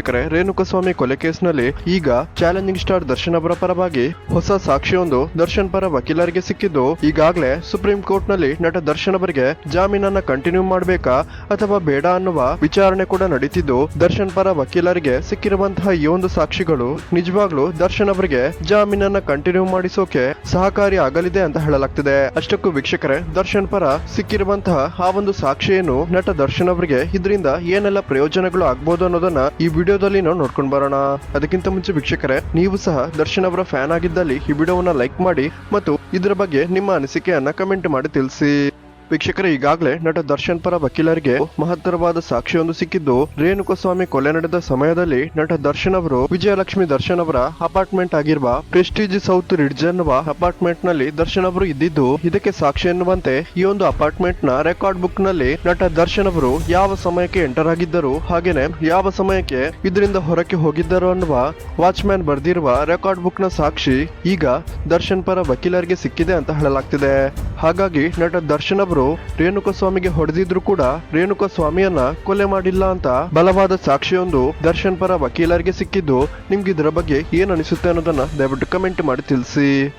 ವೀಕ್ಷಕರೇ, ರೇಣುಕಸ್ವಾಮಿ ಕೊಲೆ ಕೇಸ್ನಲ್ಲಿ ಈಗ ಚಾಲೆಂಜಿಂಗ್ ಸ್ಟಾರ್ ದರ್ಶನ್ ಅವರ ಪರವಾಗಿ ಹೊಸ ಸಾಕ್ಷಿಯೊಂದು ದರ್ಶನ್ ಪರ ವಕೀಲರಿಗೆ ಸಿಕ್ಕಿದ್ದು, ಈಗಾಗಲೇ ಸುಪ್ರೀಂ ಕೋರ್ಟ್ನಲ್ಲಿ ನಟ ದರ್ಶನ್ ಅವರಿಗೆ ಜಾಮೀನನ್ನ ಕಂಟಿನ್ಯೂ ಮಾಡಬೇಕಾ ಅಥವಾ ಬೇಡ ಅನ್ನುವ ವಿಚಾರಣೆ ಕೂಡ ನಡೀತಿದ್ದು, ದರ್ಶನ್ ಪರ ವಕೀಲರಿಗೆ ಸಿಕ್ಕಿರುವಂತಹ ಈ ಒಂದು ಸಾಕ್ಷಿಗಳು ನಿಜವಾಗ್ಲೂ ದರ್ಶನ್ ಅವರಿಗೆ ಜಾಮೀನನ್ನ ಕಂಟಿನ್ಯೂ ಮಾಡಿಸೋಕೆ ಸಹಕಾರಿ ಆಗಲಿದೆ ಅಂತ ಹೇಳಲಾಗ್ತಿದೆ. ಅಷ್ಟಕ್ಕೂ ವೀಕ್ಷಕರೇ, ದರ್ಶನ್ ಪರ ಸಿಕ್ಕಿರುವಂತಹ ಆ ಒಂದು ಸಾಕ್ಷಿಯನ್ನು ನಟ ದರ್ಶನ್ ಅವರಿಗೆ ಇದರಿಂದ ಏನೆಲ್ಲ ಪ್ರಯೋಜನಗಳು ಆಗ್ಬೋದು ಅನ್ನೋದನ್ನ ಈ ವಿಡಿಯೋದಲ್ಲಿ ನಾವು ನೋಡ್ಕೊಂಡು ಬರೋಣ. ಅದಕ್ಕಿಂತ ಮುಂಚೆ ವೀಕ್ಷಕರೇ, ನೀವು ಸಹ ದರ್ಶನ್ ಅವರ ಫ್ಯಾನ್ ಆಗಿದ್ದಲ್ಲಿ ಈ ವಿಡಿಯೋವನ್ನ ಲೈಕ್ ಮಾಡಿ ಮತ್ತು ಇದರ ಬಗ್ಗೆ ನಿಮ್ಮ ಅನಿಸಿಕೆಯನ್ನ ಕಮೆಂಟ್ ಮಾಡಿ ತಿಳಿಸಿ. ವೀಕ್ಷಕರೇ, ಈಗಾಗಲೇ ನಟ ದರ್ಶನ್ ಪರ ವಕೀಲರಿಗೆ ಮಹತ್ತರವಾದ ಸಾಕ್ಷಿಯೊಂದು ಸಿಕ್ಕಿದ್ದು, ರೇಣುಕಸ್ವಾಮಿ ಕೊಲೆ ನಡೆದ ಸಮಯದಲ್ಲಿ ನಟ ದರ್ಶನ್ ಅವರು ವಿಜಯಲಕ್ಷ್ಮಿ ದರ್ಶನ್ ಅವರ ಅಪಾರ್ಟ್ಮೆಂಟ್ ಆಗಿರುವ ಪ್ರೆಸ್ಟೀಜ್ ಸೌತ್ ರಿಡ್ಜ್ ಎನ್ನುವ ಅಪಾರ್ಟ್ಮೆಂಟ್ನಲ್ಲಿ ದರ್ಶನ್ ಅವರು ಇದ್ದಿದ್ದು, ಇದಕ್ಕೆ ಸಾಕ್ಷಿ ಎನ್ನುವಂತೆ ಈ ಒಂದು ಅಪಾರ್ಟ್ಮೆಂಟ್ನ ರೆಕಾರ್ಡ್ ಬುಕ್ನಲ್ಲಿ ನಟ ದರ್ಶನ್ ಅವರು ಯಾವ ಸಮಯಕ್ಕೆ ಎಂಟರ್ ಆಗಿದ್ದರು, ಹಾಗೇನೆ ಯಾವ ಸಮಯಕ್ಕೆ ಇದರಿಂದ ಹೊರಕ್ಕೆ ಹೋಗಿದ್ದರು ಅನ್ನುವ ವಾಚ್ಮ್ಯಾನ್ ಬರೆದಿರುವ ರೆಕಾರ್ಡ್ ಬುಕ್ನ ಸಾಕ್ಷಿ ಈಗ ದರ್ಶನ್ ಪರ ವಕೀಲರಿಗೆ ಸಿಕ್ಕಿದೆ ಅಂತ ಹೇಳಲಾಗ್ತಿದೆ. ಹಾಗಾಗಿ ನಟ ದರ್ಶನ್ ಅವರು ರೇಣುಕಾ ಸ್ವಾಮಿಗೆ ಹೊಡೆದಿದ್ರು ಕೂಡ ರೇಣುಕಾ ಸ್ವಾಮಿಯನ್ನ ಕೊಲೆ ಮಾಡಿಲ್ಲ ಅಂತ ಬಲವಾದ ಸಾಕ್ಷಿಯೊಂದು ದರ್ಶನ್ ಪರ ವಕೀಲರಿಗೆ ಸಿಕ್ಕಿದ್ದು ನಿಮ್ಗೆ ಇದರ ಬಗ್ಗೆ ಏನ್ ಅನಿಸುತ್ತೆ ಅನ್ನೋದನ್ನ ದಯವಿಟ್ಟು ಕಮೆಂಟ್ ಮಾಡಿ ತಿಳಿಸಿ.